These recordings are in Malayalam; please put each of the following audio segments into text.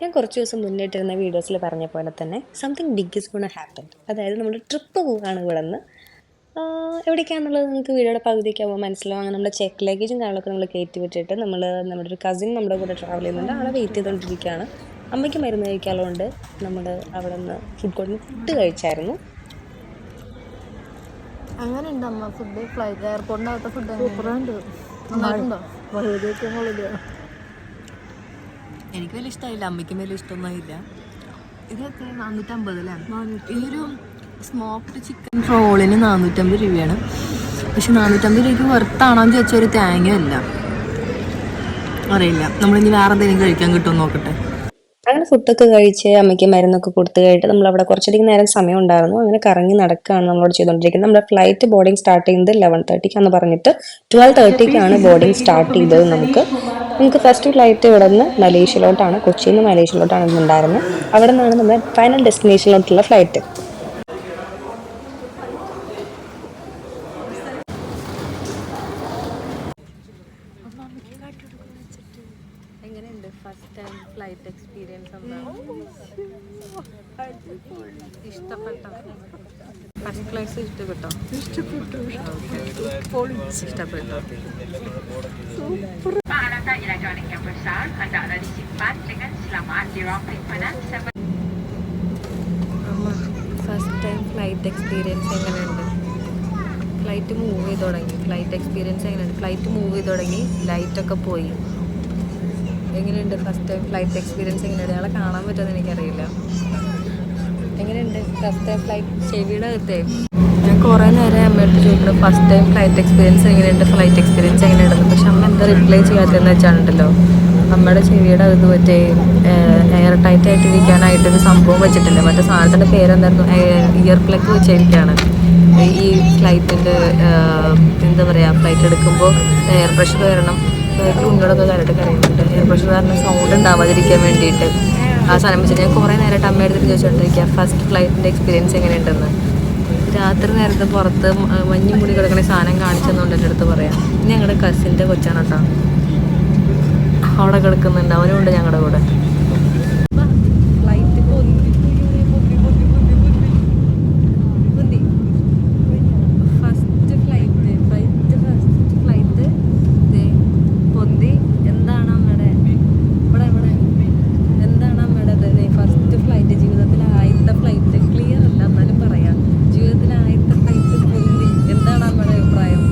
ഞാൻ കുറച്ച് ദിവസം മുന്നിട്ടിരുന്ന വീഡിയോസിൽ പറഞ്ഞ പോലെ തന്നെ something big is gonna happen അതായത് നമ്മൾ ട്രിപ്പ് പോവുകയാണ് ഇവിടെ നിന്ന് എവിടേക്കാണെന്നുള്ളത് നിങ്ങൾക്ക് വീഡിയോയുടെ പകുതിയൊക്കെയാകുമ്പോൾ മനസ്സിലാവും. അങ്ങനെ നമ്മുടെ ചെക്ക് ലഗേജും കാര്യങ്ങളൊക്കെ നമ്മൾ കയറ്റി വിട്ടിട്ട് നമ്മൾ നമ്മുടെ ഒരു കസിൻ നമ്മുടെ കൂടെ ട്രാവൽ ചെയ്യുന്നുണ്ട്. ആളെ വെയിറ്റ് ചെയ്തുകൊണ്ടിരിക്കുകയാണ് അമ്മയ്ക്ക് മരുന്ന് കഴിക്കാറുണ്ട് നമ്മൾ അവിടെ നിന്ന് ഫുഡ് കോർട്ടിൽ ഫുഡ് കഴിച്ചായിരുന്നു. അങ്ങനെ ഉണ്ട് അമ്മ ഫുഡ് ഫ്ലൈറ്റ് എയർപോർട്ടിന്റെ അകത്തെ ഫുഡ് സൂപ്പറുണ്ട് നന്നായിട്ടുണ്ടോ? മുളക് എനിക്ക് വലിയ ഇഷ്ടമായില്ല അമ്മയ്ക്കും വലിയ ഇഷ്ടമൊന്നുമില്ല ഇതൊക്കെ അല്ലേ ഈ ഒരു സ്മോക്ക്ഡ് ചിക്കൻ റോളിന് നാനൂറ്റമ്പത് രൂപയാണ്. പക്ഷെ നാനൂറ്റമ്പത് രൂപയ്ക്ക് വെറുത്താണോ എന്ന് ചോദിച്ചാൽ ഒരു തേങ്ങയല്ല അറിയില്ല. നമ്മളിനി വേറെ എന്തെങ്കിലും കഴിക്കാൻ കിട്ടുമോ നോക്കട്ടെ. അങ്ങനെ ഫുഡൊക്കെ കഴിച്ച് അമ്മയ്ക്ക് മരുന്നൊക്കെ കൊടുത്തു കഴിഞ്ഞിട്ട് നമ്മൾ അവിടെ കുറച്ചധികം നേരം സമയം ഉണ്ടായിരുന്നു അങ്ങനെ കറങ്ങി നടക്കുകയാണ് നമ്മളോട് ചെയ്തുകൊണ്ടിരിക്കുന്നത്. നമ്മുടെ ഫ്ലൈറ്റ് ബോർഡിംഗ് സ്റ്റാർട്ട് ചെയ്യുന്നത് ലെവൻ തേർട്ടിക്കാന്ന് പറഞ്ഞിട്ട് ട്വൽവ് തേർട്ടിക്കാണ് ബോർഡിംഗ് സ്റ്റാർട്ട് ചെയ്തത് നമുക്ക്. നമുക്ക് ഫസ്റ്റ് ഫ്ലൈറ്റ് ഇവിടെ നിന്ന് മലേഷ്യയിലോട്ടാണ് കൊച്ചിയിൽ നിന്ന് മലേഷ്യയിലോട്ടാണ് ഇന്നുണ്ടായിരുന്നത് അവിടെ നിന്നാണ് നമ്മുടെ ഫൈനൽ ഡെസ്റ്റിനേഷനിലോട്ടുള്ള ഫ്ലൈറ്റ് എങ്ങനെയുണ്ട് ഫസ്റ്റ് ടൈം ഫ്ലൈറ്റ് എക്സ്പീരിയൻസ് ഇഷ്ടപ്പെട്ട ഫസ്റ്റ് ക്ലാസ് ഇഷ്ടപ്പെട്ടോ ഇഷ്ടപ്പെട്ടു ഇഷ്ടപ്പെട്ടു Peralatan elektronik yang besar hendaklah disimpan dengan selamat di ruang ഇഷ്ടപ്പെട്ടു. അമ്മ ഫസ്റ്റ് ടൈം ഫ്ലൈറ്റ് എക്സ്പീരിയൻസ് എങ്ങനെയുണ്ട്? ഫ്ലൈറ്റ് മൂവ് ചെയ്ത് തുടങ്ങി. ഫ്ലൈറ്റ് എക്സ്പീരിയൻസ് എങ്ങനെയുണ്ട്? ഫ്ലൈറ്റ് മൂവ് ചെയ്ത് തുടങ്ങി. ലൈറ്റൊക്കെ പോയി. എങ്ങനെയുണ്ട് ഫസ്റ്റ് ടൈം ഫ്ലൈറ്റ് എക്സ്പീരിയൻസ് എങ്ങനെയുണ്ട്? അയാളെ കാണാൻ പറ്റുമെന്ന് എനിക്കറിയില്ല. എങ്ങനെയുണ്ട്? ഫസ്റ്റ് ടൈം ഫ്ലൈറ്റ് ചെവിയുടെ അകത്തെ? ഞാൻ കുറേ നേരം അമ്മയോട് ചോദിക്കുന്നത് ഫസ്റ്റ് ടൈം ഫ്ലൈറ്റ് എക്സ്പീരിയൻസ് എങ്ങനെയുണ്ട്? ഫ്ലൈറ്റ് എക്സ്പീരിയൻസ് എങ്ങനെയുണ്ടെന്ന് പക്ഷെ അമ്മ എന്താ റിപ്ലൈ ചെയ്യാത്തതെന്ന് വെച്ചാണല്ലോ അമ്മയുടെ ചെവിയുടെ അത് മറ്റേ എയർ ടൈറ്റ് ആയിട്ട് ഇരിക്കാനായിട്ടൊരു സംഭവം വെച്ചിട്ടില്ല? മറ്റേ സാധനത്തിന്റെ പേരെന്തായിരുന്നു? ഇയർ പ്ലഗ് വെച്ചിരിക്കുകയാണ് ഈ ഫ്ലൈറ്റിന്റെ എന്താ പറയുക ഫ്ലൈറ്റ് എടുക്കുമ്പോൾ എയർ പ്രഷർ കയറണം ഉണ്ടോടൊക്കെ കാര്യമായിട്ട് കരയുന്നുണ്ട്. എയർ പ്രഷർ കാരണം സൗണ്ട് ഉണ്ടാവാതിരിക്കാൻ വേണ്ടിയിട്ട് ആ സാധനം വെച്ചിട്ട് ഞാൻ കുറേ നേരമായിട്ട് അമ്മയുടെ അടുത്ത് ചോദിച്ചുകൊണ്ടിരിക്കുക ഫസ്റ്റ് ഫ്ലൈറ്റിന്റെ എക്സ്പീരിയൻസ് എങ്ങനെയുണ്ടെന്ന്? രാത്രി നേരത്തെ പുറത്ത് മഞ്ഞ് മൂടി കിടക്കണ സാധനം കാണിച്ചെന്നുണ്ട് എന്റെ അടുത്ത് പറയാം. ഇനി ഞങ്ങളുടെ കസിന്റെ കൊച്ചാണ് കേട്ടോ അവിടെ കിടക്കുന്നുണ്ട്. അവനും ഉണ്ട് ഞങ്ങളുടെ കൂടെ flight first flight flight first flight പൊന്തി എന്താണ് അമ്മയുടെ ഇവിടെ ഇവിടെ എന്താണ് അമ്മയുടെ ഫസ്റ്റ് ഫ്ലൈറ്റ് ജീവിതത്തിലെ ആദ്യത്തെ ഫ്ലൈറ്റ് ക്ലിയർ അല്ല എന്നാലും പറയാം ജീവിതത്തിലെ ആദ്യത്തെ ഫ്ലൈറ്റ് പൊന്തി എന്താണ് അമ്മയുടെ അഭിപ്രായം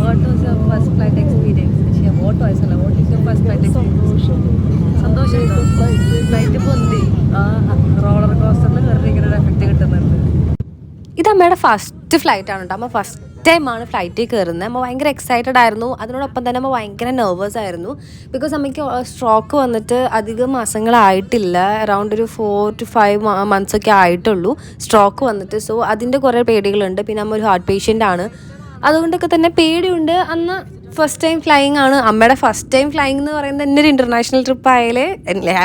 what was your first flight experience പക്ഷേ വാട്ട് വാസ് അല്ല what is your first flight experience സന്തോഷം ഫ്ലൈറ്റ് പൊന്തി ആ റോളർ കോസ്റ്ററിൽ കയറിയിരിക്കുന്ന ഒരു എഫക്റ്റ് കിട്ടുന്നുണ്ട് ഇത് അമ്മയുടെ ഫസ്റ്റ് ഫ്ലൈറ്റ് ആണ് കേട്ടോ അമ്മ ഫസ്റ്റ് ടൈമാണ് ഫ്ലൈറ്റിൽ കയറുന്നത് അമ്മ ഭയങ്കര എക്സൈറ്റഡ് ആയിരുന്നു. അതിനോടൊപ്പം തന്നെ അമ്മ ഭയങ്കര നെർവസ് ആയിരുന്നു. ബിക്കോസ് അമ്മയ്ക്ക് സ്ട്രോക്ക് വന്നിട്ട് അധികം മാസങ്ങളായിട്ടില്ല. അറൗണ്ട് ഒരു ഫോർ ടു ഫൈവ് മന്ത്സ് ഒക്കെ ആയിട്ടുള്ളൂ സ്ട്രോക്ക് വന്നിട്ട്. സോ അതിന്റെ കുറേ പേടികളുണ്ട്. പിന്നെ അമ്മ ഒരു ഹാർട്ട് പേഷ്യന്റ് ആണ്. അതുകൊണ്ടൊക്കെ തന്നെ പേടിയുണ്ട്. അന്ന് ഫസ്റ്റ് ടൈം ഫ്ലൈയിങ് ആണ്. അമ്മയുടെ ഫസ്റ്റ് ടൈം ഫ്ലൈയിങ് എന്ന് പറയുന്നത് തന്നെ ഒരു ഇന്റർനാഷണൽ ട്രിപ്പ് ആയാലേ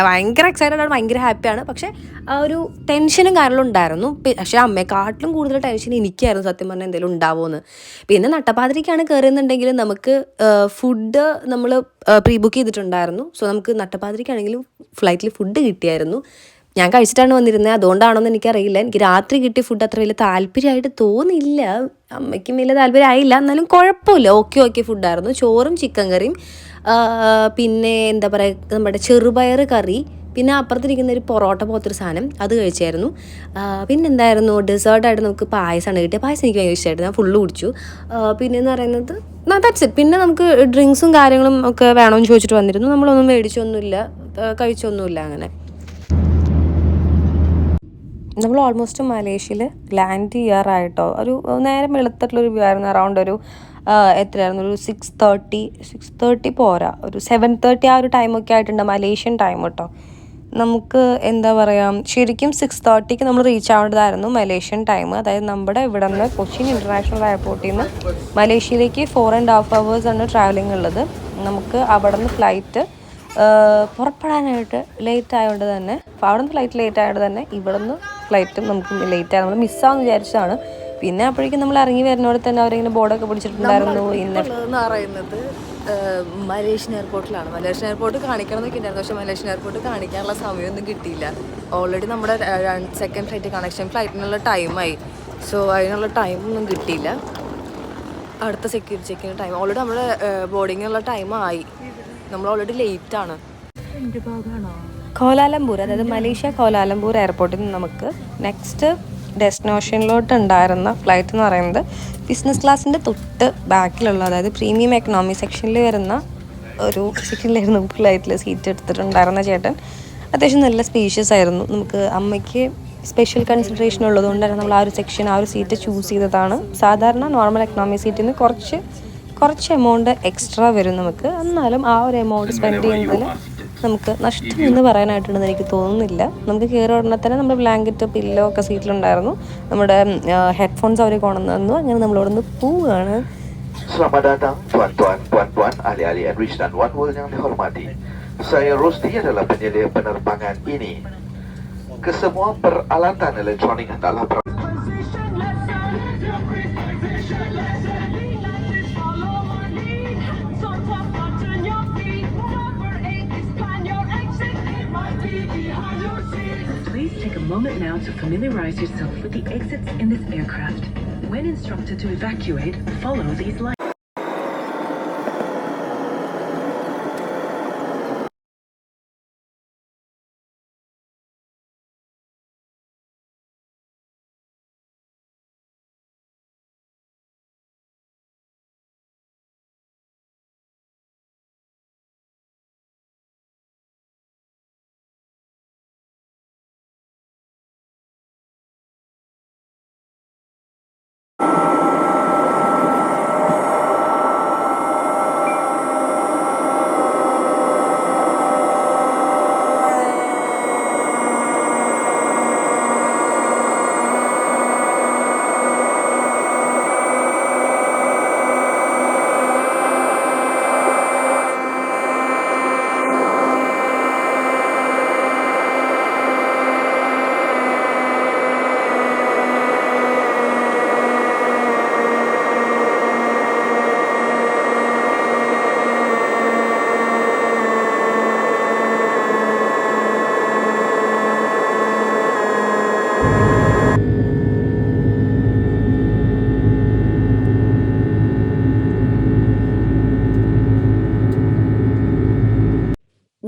ഭയങ്കര എക്സൈറ്റഡ് ആണ് ഭയങ്കര ഹാപ്പിയാണ് പക്ഷേ ആ ഒരു ടെൻഷനും കാര്യങ്ങളും ഉണ്ടായിരുന്നു. പക്ഷെ അമ്മയെക്കാട്ടിലും കൂടുതൽ ടെൻഷൻ എനിക്കായിരുന്നു സത്യം പറഞ്ഞാൽ എന്തെങ്കിലും ഉണ്ടാവുമെന്ന് പിന്നെ നട്ടപ്പാതിരിക്കാണ് കയറുന്നുണ്ടെങ്കിൽ നമുക്ക് ഫുഡ് നമ്മൾ പ്രീ ബുക്ക് ചെയ്തിട്ടുണ്ടായിരുന്നു. സോ നമുക്ക് നട്ടപ്പാതിരിക്കാണെങ്കിലും ഫ്ലൈറ്റിൽ ഫുഡ് കിട്ടിയായിരുന്നു. ഞാൻ കഴിച്ചിട്ടാണ് വന്നിരുന്നത്. അതുകൊണ്ടാണോ എന്ന് എനിക്കറിയില്ല. എനിക്ക് രാത്രി കിട്ടിയ ഫുഡ് അത്ര വലിയ താല്പര്യമായിട്ട് തോന്നില്ല അമ്മയ്ക്കും വലിയ താല്പര്യമായില്ല. എന്നാലും കുഴപ്പമില്ല. ഓക്കെ ഓക്കെ ഫുഡായിരുന്നു ചോറും ചിക്കൻ കറിയും പിന്നെ എന്താ പറയുക നമ്മുടെ ചെറുപയർ കറി പിന്നെ അപ്പുറത്തിരിക്കുന്ന ഒരു പൊറോട്ട പോലത്തൊരു സാധനം അത് കഴിച്ചായിരുന്നു. പിന്നെ എന്തായിരുന്നു? ഡെസേർട്ടായിട്ട് നമുക്ക് പായസമാണ് കിട്ടിയത്. പായസം എനിക്ക് ഭയങ്കര ഇഷ്ടമായിരുന്നു. ഞാൻ ഫുള്ള് കുടിച്ചു. പിന്നെ എന്ന് പറയുന്നത് ദാറ്റ്സ് ഇറ്റ് പിന്നെ നമുക്ക് ഡ്രിങ്ക്സും കാര്യങ്ങളും ഒക്കെ വേണമെന്ന് ചോദിച്ചിട്ട് വന്നിരുന്നു. നമ്മളൊന്നും മേടിച്ചൊന്നുമില്ല. കഴിച്ചൊന്നുമില്ല അങ്ങനെ. നമ്മൾ ഓൾമോസ്റ്റ് മലേഷ്യയിൽ ലാൻഡ് ചെയ്യാറായിട്ടോ. ഒരു നേരം വെളുത്തിട്ടുള്ളൊരു വ്യൂ ആയിരുന്നു. അറൗണ്ട് ഒരു എത്രയായിരുന്നു? ഒരു സിക്സ് തേർട്ടി സിക്സ് തേർട്ടി പോരാ. ഒരു സെവൻ തേർട്ടി ആ ഒരു ടൈമൊക്കെ ആയിട്ടുണ്ട്. മലേഷ്യൻ ടൈം കേട്ടോ നമുക്ക് എന്താ പറയുക ശരിക്കും സിക്സ് തേർട്ടിക്ക് നമ്മൾ റീച്ച് ആവേണ്ടതായിരുന്നു മലേഷ്യൻ ടൈം അതായത് നമ്മുടെ ഇവിടെ നിന്ന് കൊച്ചിൻ ഇന്റർനാഷണൽ എയർപോർട്ടിൽ നിന്ന് മലേഷ്യയിലേക്ക് ഫോർ ആൻഡ് ഹാഫ് ആണ് ട്രാവലിംഗ് ഉള്ളത്. നമുക്ക് അവിടെ നിന്ന് ഫ്ലൈറ്റ് പുറപ്പെടാനായിട്ട് ലേറ്റ് ആയതുകൊണ്ട് തന്നെ അവിടെ നിന്ന് ഫ്ലൈറ്റ് ലേറ്റ് ആയതുകൊണ്ട് തന്നെ ഇവിടെ നിന്ന് ഫ്ലൈറ്റും നമുക്ക് ലേറ്റ് ആയി നമ്മൾ മിസ്സാവെന്ന് വിചാരിച്ചതാണ്. പിന്നെ അപ്പോഴേക്കും നമ്മൾ ഇറങ്ങി വരുന്നവിടെ തന്നെ അവരിങ്ങനെ ബോർഡൊക്കെ പിടിച്ചിട്ടുണ്ടായിരുന്നു. ഇന്ന് പറയുന്നത് മലേഷ്യൻ എയർപോർട്ടിലാണ് മലേഷ്യൻ എയർപോർട്ട് കാണിക്കണം എന്നൊക്കെ ഉണ്ടായിരുന്നു പക്ഷേ മലേഷ്യൻ എയർപോർട്ട് കാണിക്കാനുള്ള സമയമൊന്നും കിട്ടിയില്ല. ഓൾറെഡി നമ്മുടെ സെക്കൻഡ് ഫ്ലൈറ്റ് കണക്ഷൻ ഫ്ലൈറ്റിനുള്ള ടൈമായി സോ അതിനുള്ള ടൈമൊന്നും കിട്ടിയില്ല. അടുത്ത സെക്യൂരിറ്റി ചെക്കിന് ടൈം ഓൾറെഡി നമ്മുടെ ബോർഡിങ്ങിനുള്ള ടൈം ആയി. നമ്മൾ ഓൾറെഡി ലേറ്റ് ആണ്. കോലാലംപൂർ അതായത് മലേഷ്യ കോലാലംപൂർ എയർപോർട്ടിൽ നിന്ന് നമുക്ക് നെക്സ്റ്റ് ഡെസ്റ്റിനേഷനിലോട്ട് ഉണ്ടായിരുന്ന ഫ്ലൈറ്റ് എന്ന് പറയുന്നത് ബിസിനസ് ക്ലാസ്സിന്റെ തൊട്ട് ബാക്കിലുള്ള അതായത് പ്രീമിയം എക്കണോമി സെക്ഷനിൽ വരുന്ന ഒരു സെക്ഷനിലായിരുന്നു ഫ്ലൈറ്റിൽ സീറ്റ് എടുത്തിട്ടുണ്ടായിരുന്ന ചേട്ടൻ. അത്യാവശ്യം നല്ല സ്പീഷ്യസ് ആയിരുന്നു. നമുക്ക് അമ്മയ്ക്ക് സ്പെഷ്യൽ കൺസിഡറേഷൻ ഉള്ളതുകൊണ്ട് തന്നെ നമ്മൾ ആ ഒരു സെക്ഷൻ ആ ഒരു സീറ്റ് ചൂസ് ചെയ്തതാണ്. സാധാരണ നോർമൽ എക്കണോമി സീറ്റിൽ നിന്ന് കുറച്ച് കുറച്ച് എമൗണ്ട് എക്സ്ട്രാ വരും നമുക്ക്. എന്നാലും ആ ഒരു എമൗണ്ട് സ്പെൻഡ് ചെയ്യുന്നതിൽ നമുക്ക് നഷ്ടം എന്ന് പറയാനായിട്ടുണ്ടെന്ന് എനിക്ക് തോന്നുന്നില്ല നമുക്ക് കയറി ഉടനെ തന്നെ നമ്മുടെ ബ്ലാങ്കറ്റ് പില്ലോ ഒക്കെ സീറ്റിലുണ്ടായിരുന്നു നമ്മുടെ ഹെഡ്ഫോൺസ് അവർ കൊണ്ടുവന്നു തന്നു അങ്ങനെ നമ്മളിവിടെ നിന്ന് പോവുകയാണ് Selamat datang tuan-tuan, puan-puan, ahli-ahli Enrich dan One World yang dihormati. Saya Rusdi adalah penyedia penerbangan ini. Kesemua peralatan elektronik hendaklah per- Please take a moment now to familiarize yourself with the exits in this aircraft. When instructed to evacuate, follow these lines.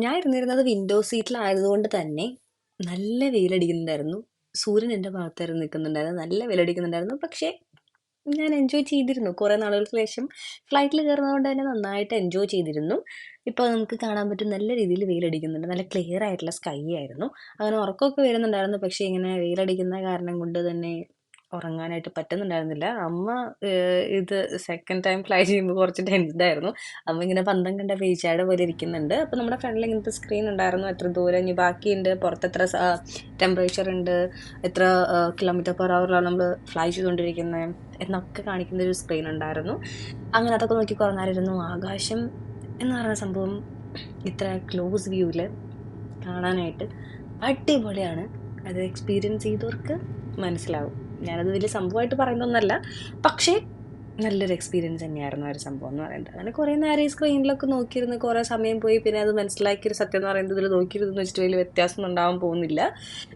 ഞാൻ ഇരുന്നിരുന്നത് വിൻഡോ സീറ്റിലായതുകൊണ്ട് തന്നെ നല്ല വെയിലടിക്കുന്നുണ്ടായിരുന്നു. സൂര്യൻ എന്റെ ഭാഗത്തായിരുന്നു നിൽക്കുന്നുണ്ടായിരുന്നു നല്ല വെയിലടിക്കുന്നുണ്ടായിരുന്നു. പക്ഷേ ഞാൻ എൻജോയ് ചെയ്തിരുന്നു. കുറേ നാളുകൾക്ക് ശേഷം ഫ്ലൈറ്റിൽ കയറുന്നതുകൊണ്ട് തന്നെ നന്നായിട്ട് എൻജോയ് ചെയ്തിരുന്നു. ഇപ്പോൾ നമുക്ക് കാണാൻ പറ്റും നല്ല രീതിയിൽ വെയിലടിക്കുന്നുണ്ട്. നല്ല ക്ലിയർ ആയിട്ടുള്ള സ്കൈ ആയിരുന്നു. അങ്ങനെ ഉറക്കമൊക്കെ വരുന്നുണ്ടായിരുന്നു. പക്ഷേ ഇങ്ങനെ വെയിലടിക്കുന്ന കാരണം കൊണ്ട് തന്നെ ഉറങ്ങാനായിട്ട് പറ്റുന്നുണ്ടായിരുന്നില്ല. അമ്മ ഇത് സെക്കൻഡ് ടൈം ഫ്ലൈ ചെയ്യുമ്പോൾ കുറച്ച് ടെൻസ്ഡായിരുന്നു അമ്മ ഇങ്ങനെ പന്തം കണ്ട വീഴ്ചയുടെ പോലെ ഇരിക്കുന്നുണ്ട്. അപ്പോൾ നമ്മുടെ ഫ്രണ്ടിൽ ഇങ്ങനത്തെ സ്ക്രീൻ ഉണ്ടായിരുന്നു. എത്ര ദൂരം ഇനി ബാക്കിയുണ്ട്? പുറത്ത് എത്ര ടെമ്പറേച്ചർ ഉണ്ട്? എത്ര കിലോമീറ്റർ പെർ അവറിലാണ് നമ്മൾ ഫ്ലൈ ചെയ്തുകൊണ്ടിരിക്കുന്നത് എന്നൊക്കെ കാണിക്കുന്ന ഒരു സ്ക്രീൻ ഉണ്ടായിരുന്നു. അങ്ങനെ അതൊക്കെ നോക്കി കുറഞ്ഞായിരുന്നു ആകാശം എന്ന് പറയുന്ന സംഭവം ഇത്ര ക്ലോസ് വ്യൂവിൽ കാണാനായിട്ട് അടിപൊളിയാണ്. അത് എക്സ്പീരിയൻസ് ചെയ്തവർക്ക് മനസ്സിലാവും. ഞാനത് വലിയ സംഭവമായിട്ട് പറയുന്നൊന്നല്ല. പക്ഷേ നല്ലൊരു എക്സ്പീരിയൻസ് തന്നെയായിരുന്നു ആ ഒരു സംഭവം എന്ന് പറയുന്നത്. അങ്ങനെ കുറേ നേരം ഈ സ്ക്രീനിലൊക്കെ നോക്കിയിരുന്ന് കുറേ സമയം പോയി പിന്നെ അത് മനസ്സിലാക്കിയൊരു സത്യം എന്ന് പറയുന്നത് ഇതിൽ നോക്കിയിരുന്ന് വെച്ചിട്ട് വലിയ വ്യത്യാസം ഉണ്ടാവാൻ പോകുന്നില്ല.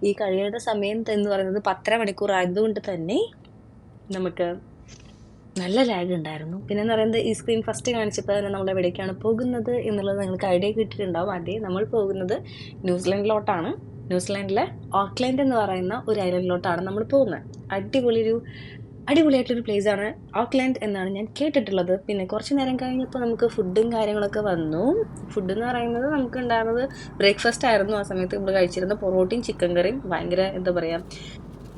ഈ കഴിയേണ്ട സമയം എന്ന് പറയുന്നത് പത്തര മണിക്കൂർ ആയതുകൊണ്ട് തന്നെ നമുക്ക് നല്ല ലാഗ് ഉണ്ടായിരുന്നു. പിന്നെ എന്ന് പറയുന്നത് ഈ സ്ക്രീൻ ഫസ്റ്റ് കാണിച്ചപ്പോൾ തന്നെ നമ്മൾ എവിടേക്കാണ് പോകുന്നത് എന്നുള്ളത് നിങ്ങൾക്ക് ഐഡിയ കിട്ടിയിട്ടുണ്ടാവും. അതേ നമ്മൾ പോകുന്നത് ന്യൂസിലൻഡിലോട്ടാണ്. ന്യൂസിലാൻഡിലെ ഓക്ലാൻഡ് എന്ന് പറയുന്ന ഒരു ഐലൻഡിലോട്ടാണ് നമ്മൾ പോകുന്നത്. അടിപൊളി ഒരു അടിപൊളിയായിട്ടൊരു ആണ് ഓക്ലാൻഡ് എന്നാണ് ഞാൻ കേട്ടിട്ടുള്ളത്. പിന്നെ കുറച്ച് നേരം കഴിഞ്ഞപ്പോൾ നമുക്ക് ഫുഡും കാര്യങ്ങളൊക്കെ വന്നു. ഫുഡ് എന്ന് പറയുന്നത് നമുക്ക് ഉണ്ടായിരുന്നത് ബ്രേക്ക്ഫാസ്റ്റ് ആയിരുന്നു. ആ സമയത്ത് നമ്മൾ കഴിച്ചിരുന്ന പൊറോട്ടയും ചിക്കൻ കറിയും ഭയങ്കര എന്താ പറയുക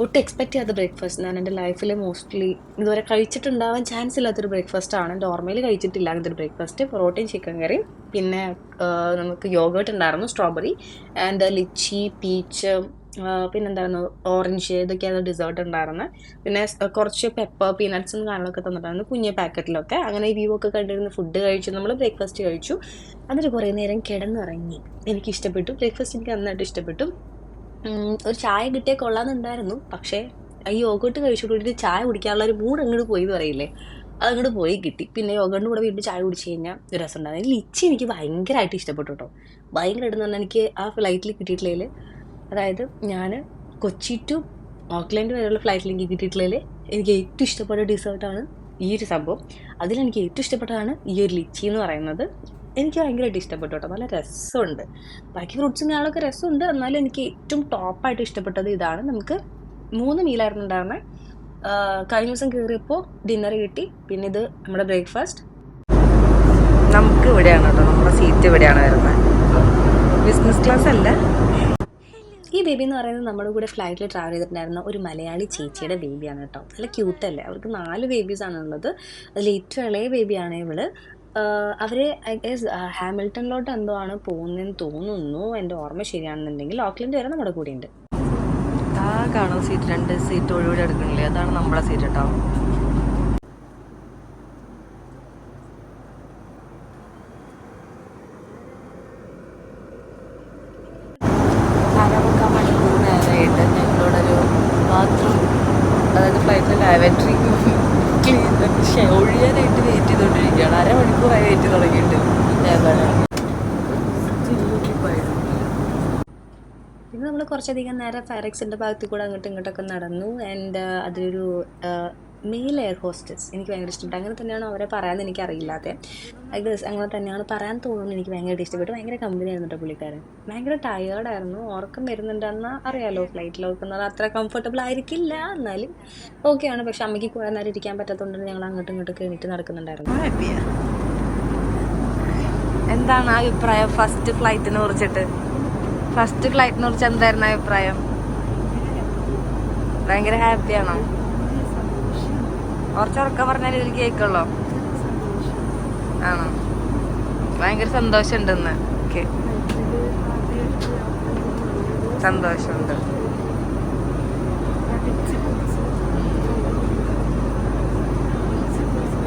ഒട്ടും എക്സ്പെക്ട് ചെയ്യാത്ത ബ്രേക്ക്ഫാസ്റ്റ് ഞാൻ എന്റെ ലൈഫിൽ മോസ്റ്റ്ലി ഇതുവരെ കഴിച്ചിട്ടുണ്ടാവാൻ ചാൻസ് ഇല്ലാത്തൊരു ബ്രേക്ക്ഫാസ്റ്റ് ആണ്. നോർമലി കഴിച്ചിട്ടില്ല അങ്ങനത്തെ ഒരു ബ്രേക്ക്ഫാസ്റ്റ് പൊറോട്ടയും ചിക്കൻ കറിയും പിന്നെ നമുക്ക് യോഗേർട്ട് ഉണ്ടായിരുന്നു സ്ട്രോബെറി ആൻഡ് ലിച്ചി പീച്ച് പിന്നെന്തായിരുന്നു ഓറഞ്ച് ഇതൊക്കെയാണ് ഡിസേർട്ട് ഉണ്ടായിരുന്നത് പിന്നെ കുറച്ച് പെപ്പർ പീനട്ട്സും കാര്യങ്ങളൊക്കെ തന്നിട്ടായിരുന്നു കുഞ്ഞ് പാക്കറ്റിലൊക്കെ അങ്ങനെ ഈ വ്യൂ ഒക്കെ കണ്ടിരുന്ന് ഫുഡ് കഴിച്ചു നമ്മൾ ബ്രേക്ക്ഫാസ്റ്റ് കഴിച്ചു. എന്നിട്ട് കുറേ നേരം കിടന്നിറങ്ങി. എനിക്ക് ഇഷ്ടപ്പെട്ടു ബ്രേക്ക്ഫാസ്റ്റ് എനിക്ക് നന്നായിട്ട് ഇഷ്ടപ്പെട്ടു. ഒരു ചായ കിട്ടിയാൽ കൊള്ളാമെന്നുണ്ടായിരുന്നു. പക്ഷേ ഈ യോഗോട്ട് കഴിച്ചുകൊണ്ടിട്ട് ചായ കുടിക്കാനുള്ള ഒരു മൂഡ് അങ്ങോട്ട് പോയി എന്ന് പറയില്ലേ? അതങ്ങോട്ട് പോയി കിട്ടി. പിന്നെ യോഗന്റെ കൂടെ വീണ്ടും ചായ കുടിച്ച് കഴിഞ്ഞാൽ ഒരു രസം ഉണ്ടായിരുന്നു ലിച്ചി എനിക്ക് ഭയങ്കരമായിട്ട് ഇഷ്ടപ്പെട്ടു കേട്ടോ. ഭയങ്കരമായിട്ട് എന്ന് പറഞ്ഞാൽ എനിക്ക് ആ ഫ്ലൈറ്റിൽ കിട്ടിയിട്ടുള്ളതിൽ അതായത് ഞാൻ കൊച്ചി ടു ഓക്ലൻഡ് വരെയുള്ള ഫ്ലൈറ്റിൽ എനിക്ക് കിട്ടിയിട്ടുള്ളതിൽ എനിക്ക് ഏറ്റവും ഇഷ്ടപ്പെട്ട ഡെസേർട്ടാണ് ഈ ഒരു സംഭവം. അതിലെനിക്ക് ഏറ്റവും ഇഷ്ടപ്പെട്ടതാണ് ഈ ഒരു ലിച്ചി എന്ന് പറയുന്നത്. എനിക്ക് ഭയങ്കരമായിട്ട് ഇഷ്ടപ്പെട്ടു കേട്ടോ. നല്ല രസമുണ്ട്. ബാക്കി ഫ്രൂട്ട്സും ഞാളൊക്കെ രസമുണ്ട്. എന്നാലും എനിക്ക് ഏറ്റവും ടോപ്പായിട്ട് ഇഷ്ടപ്പെട്ടത് ഇതാണ്. നമുക്ക് മൂന്ന് മീലായിരുന്നു ഉണ്ടായിരുന്നത് കഴിഞ്ഞ ദിവസം കയറിയപ്പോൾ ഡിന്നർ കിട്ടി. പിന്നെ ഇത് നമ്മുടെ ബ്രേക്ക്ഫാസ്റ്റ് നമുക്ക് ഇവിടെയാണ് കേട്ടോ. നമ്മുടെ സീറ്റ് ഇവിടെയാണ് വരുന്നത് ബിസിനസ് ക്ലാസ് അല്ല. ഈ ബേബി എന്ന് പറയുന്നത് നമ്മുടെ കൂടെ ഫ്ലൈറ്റിൽ ട്രാവൽ ചെയ്തിട്ടുണ്ടായിരുന്ന ഒരു മലയാളി ചേച്ചിയുടെ ബേബിയാണ് കേട്ടോ. നല്ല ക്യൂട്ടല്ലേ അവർക്ക് നാല് ബേബീസാണ് ഉള്ളത്. അതിൽ ഏറ്റവും ഇളയ ബേബിയാണ് ഇവൾ. അവർ ഐ ഗസ് ഹാമിൽട്ടണിലോട്ട് എന്തോ ആണ് പോകുന്നതെന്ന് തോന്നുന്നു. എന്റെ ഓർമ്മ ശരിയാണെന്നുണ്ടെങ്കിൽ ഓക്ലൻഡ് വരെ നമ്മുടെ കൂടെ ഉണ്ട് ആ കാണുന്ന സീറ്റ് രണ്ട് സീറ്റ് ഒഴിവിടെ എടുക്കണില്ലേ? അതാണ് നമ്മളെ സീറ്റ് കേട്ടോ. അതായത് ഫ്ലൈറ്റിൽ ലാബറട്ടറി ക്ലീൻ ഒഴിയാനായിട്ട് വെയിറ്റ് ചെയ്തുകൊണ്ടിരിക്കുകയാണ് അരമണിക്കൂറായി വെയിറ്റ് തുടങ്ങിയിട്ട്. പിന്നെ നമ്മൾ കുറച്ചധികം നേരം ഫയറക്സിന്റെ ഭാഗത്തു കൂടെ അങ്ങോട്ടും ഇങ്ങോട്ടൊക്കെ നടന്നു. ആൻഡ് അതിലൊരു മെയിൽ എയർ ഹോസ്റ്റസ് എനിക്ക് ഭയങ്കര ഇഷ്ടപ്പെട്ടു. അങ്ങനെ തന്നെയാണ് അവരെ പറയാമെന്ന് എനിക്ക് അറിയില്ലാതെ ഐ ഗസ് അങ്ങനെ തന്നെയാണ് പറയാൻ തോന്നുന്നു എനിക്ക് ഭയങ്കരമായിട്ട് ഇഷ്ടപ്പെട്ടു. ഭയങ്കര കമ്പനി ആയിരുന്നു കേട്ടോ പുള്ളിക്കാരൻ. ഭയങ്കര ടയേർഡായിരുന്നു ഉറക്കം വരുന്നുണ്ടെന്ന് അറിയാലോ ഫ്ലൈറ്റിൽ നോക്കുന്നത് അത്ര കംഫർട്ടബിൾ ആയിരിക്കില്ല. എന്നാലും ഓക്കെയാണ് പക്ഷെ അമ്മയ്ക്ക് കുറേ നേരം ഇരിക്കാൻ പറ്റാത്തതുകൊണ്ട് ഞങ്ങൾ അങ്ങോട്ടും ഇങ്ങോട്ടും എണീറ്റ് നടക്കുന്നുണ്ടായിരുന്നു. എന്താണ് അഭിപ്രായം ഫസ്റ്റ് ഫ്ലൈറ്റിനെ കുറിച്ചിട്ട്? ഫസ്റ്റ് ഫ്ലൈറ്റിനെ കുറിച്ച് എന്തായിരുന്നു അഭിപ്രായം? ഭയങ്കര ഹാപ്പിയാണോ കുറച്ചുറക്കം പറഞ്ഞാൽ ഇതിൽ കേൾക്കുള്ളോ ആണോ? ഭയങ്കര സന്തോഷമുണ്ട് ഇന്ന് ഓക്കെ. സന്തോഷമുണ്ട്.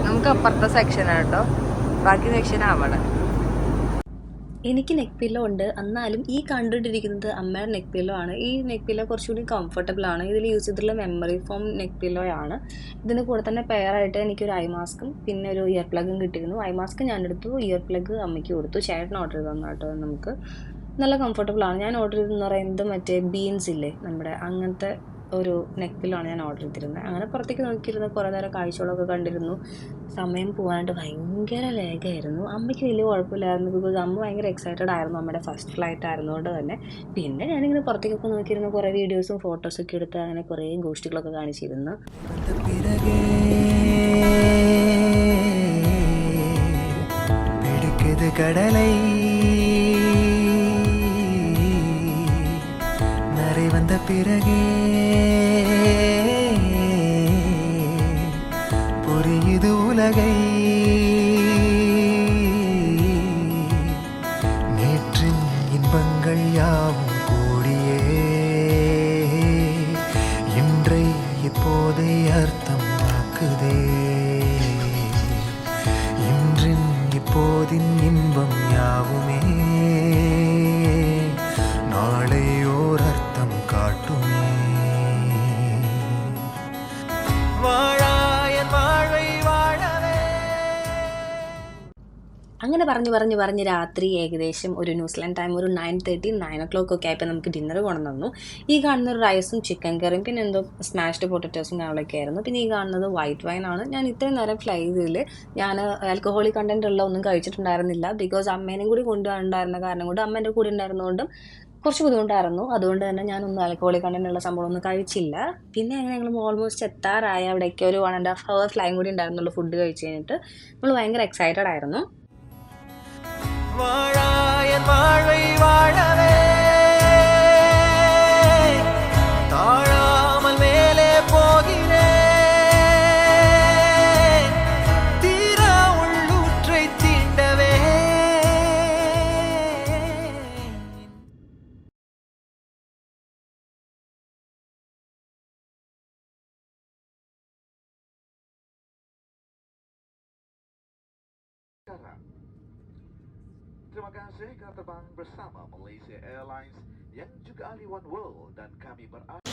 നമുക്ക് അപ്പുറത്തെ സെക്ഷനാണ് കേട്ടോ. ബാക്കി സെക്ഷൻ അവിടെ. എനിക്ക് നെക്ക് പില്ലോ ഉണ്ട്. എന്നാലും ഈ കണ്ടിട്ടിരിക്കുന്നത് അമ്മയുടെ നെക്ക് പില്ലോ ആണ്. ഈ നെക്ക് പില്ലോ കുറച്ചുകൂടി കംഫർട്ടബിൾ ആണ്. ഇതിൽ യൂസ് ചെയ്തിട്ടുള്ള മെമ്മറി ഫോം നെക്ക് പില്ലോ ആണ്. ഇതിന് കൂടെ തന്നെ പെയറായിട്ട് എനിക്കൊരു ഐ മാസ്കും പിന്നെ ഒരു ഇയർ പ്ലഗും കിട്ടിയിരുന്നു. ഐ മാസ്ക് ഞാൻ എടുത്തു ഇയർ പ്ലഗ് അമ്മയ്ക്ക് കൊടുത്തു. ചേട്ടൻ ഓർഡർ ചെയ്ത് കേട്ടോ നമുക്ക്. നല്ല കംഫർട്ടബിൾ ആണ്. ഞാൻ ഓർഡർ ചെയ്തെന്ന് പറയുന്നത് മറ്റേ ബീൻസ് ഇല്ലേ? നമ്മുടെ അങ്ങനത്തെ ഒരു നെക്കിലാണ് ഞാൻ ഓർഡർ ചെയ്തിരുന്നത്. അങ്ങനെ പുറത്തേക്ക് നോക്കിയിരുന്ന കുറേ നേരം കാഴ്ചകളൊക്കെ കണ്ടിരുന്നു. സമയം പോകാനായിട്ട് ഭയങ്കര ലേഖയായിരുന്നു അമ്മയ്ക്ക് വലിയ കുഴപ്പമില്ലായിരുന്നു. ബിക്കോസ് അമ്മ ഭയങ്കര എക്സൈറ്റഡ് ആയിരുന്നു. അമ്മയുടെ ഫസ്റ്റ് ഫ്ലൈറ്റ് ആയിരുന്നുകൊണ്ട് തന്നെ. പിന്നെ ഞാനിങ്ങനെ പുറത്തേക്കൊക്കെ നോക്കിയിരുന്ന കുറേ വീഡിയോസും ഫോട്ടോസൊക്കെ എടുത്ത് അങ്ങനെ കുറേ ഗോഷ്ടികളൊക്കെ കാണിച്ചിരുന്നു. കടലൈ. வந்த பிறகே புரியுது உலகை. காட்டுமே வாழாயன் வாழ்வை வாழவே അങ്ങനെ പറഞ്ഞ് പറഞ്ഞ് പറഞ്ഞ് രാത്രി ഏകദേശം ഒരു ന്യൂസിലാൻഡ് ടൈം ഒരു nine thirty nine o'clock ഒക്കെ ആയപ്പോൾ നമുക്ക് ഡിന്നർ കൊണ്ടു തന്നു ഈ കാണുന്ന ഒരു റൈസും ചിക്കൻ കറിയും പിന്നെ എന്തോ സ്മാഷ്ഡ് പൊട്ടറ്റോസും കാര്യങ്ങളൊക്കെ ആയിരുന്നു പിന്നെ ഈ കാണുന്നത് വൈറ്റ് വൈൻ ആണ് ഞാൻ ഇത്രയും നേരം ഫ്ലൈ ചെയ്തതിൽ ഞാൻ ആൽക്കഹോളിക് കണ്ടന്റ് ഉള്ള ഒന്നും കഴിച്ചിട്ടുണ്ടായിരുന്നില്ല ബിക്കോസ് അമ്മേനെയും കൂടി കൊണ്ടുപോകാനുണ്ടായിരുന്ന കാരണം കൊണ്ട് അമ്മ എൻ്റെ കൂടെ ഉണ്ടായിരുന്നതുകൊണ്ടും കുറച്ച് ബുദ്ധിമുട്ടായിരുന്നു. അതുകൊണ്ട് തന്നെ ഞാനൊന്നും ആൽക്കഹോളിക് സംഭവം ഒന്നും കഴിച്ചില്ല. പിന്നെ അങ്ങനെ ഞങ്ങൾ ഓൾമോസ്റ്റ് എത്താറായ. അവിടെയൊക്കെ ഒരു വൺ ആൻഡ് ഹാഫ് ഹവർ ഫ്ലൈം കൂടി ഉണ്ടായിരുന്നുള്ളൂ ഫുഡ് കഴിച്ച് കഴിഞ്ഞിട്ട്. നമ്മൾ ഭയങ്കര എക്സൈറ്റഡ് ആയിരുന്നു. വാഴ വാഴ Terima kasih kerana terbang bersama Malaysia Airlines yang juga ahli One World dan kami berada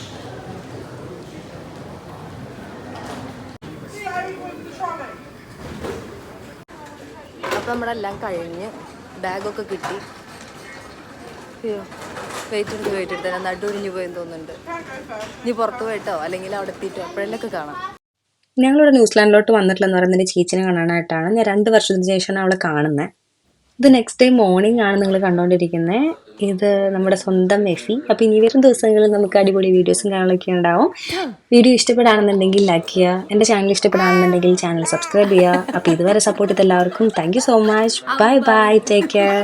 Stay നമ്മളെല്ലാം കഴിഞ്ഞ് ബാഗൊക്കെ കിട്ടി. അയ്യോ വെയിറ്റ് എടുത്ത് വെയിറ്റ് എടുത്ത് നടുവിരിഞ്ഞ് പോയെന്ന് തോന്നുന്നുണ്ട്. ഇനി പുറത്ത് പോയിട്ടോ? അല്ലെങ്കിൽ അവിടെ എത്തിയിട്ടോ? അപ്പോഴെല്ലാം കാണാം. ഞങ്ങളിവിടെ ന്യൂസിലാൻഡിലോട്ട് വന്നിട്ടില്ലെന്ന് പറയുന്നത് എന്റെ ചേച്ചിനെ കാണാനായിട്ടാണ്. ഞാൻ രണ്ട് വർഷത്തിന് ശേഷമാണ് അവളെ കാണുന്നത് ഇത് നെക്സ്റ്റ് ഡേ മോർണിംഗ് ആണ് നിങ്ങൾ കണ്ടുകൊണ്ടിരിക്കുന്നത് ഇത് നമ്മുടെ സ്വന്തം എഫി അപ്പോൾ ഇനി വരും ദിവസങ്ങളിൽ നമുക്ക് അടിപൊളി വീഡിയോസും കാര്യങ്ങളൊക്കെ ഉണ്ടാവും. വീഡിയോ ഇഷ്ടപ്പെടുകയാണെന്നുണ്ടെങ്കിൽ ലൈക്ക് ചെയ്യുക. എന്റെ ചാനൽ ഇഷ്ടപ്പെടുകയാണെന്നുണ്ടെങ്കിൽ ചാനൽ സബ്സ്ക്രൈബ് ചെയ്യുക. അപ്പോൾ ഇതുവരെ സപ്പോർട്ട് ചെയ്ത എല്ലാവർക്കും thank so much bye bye take care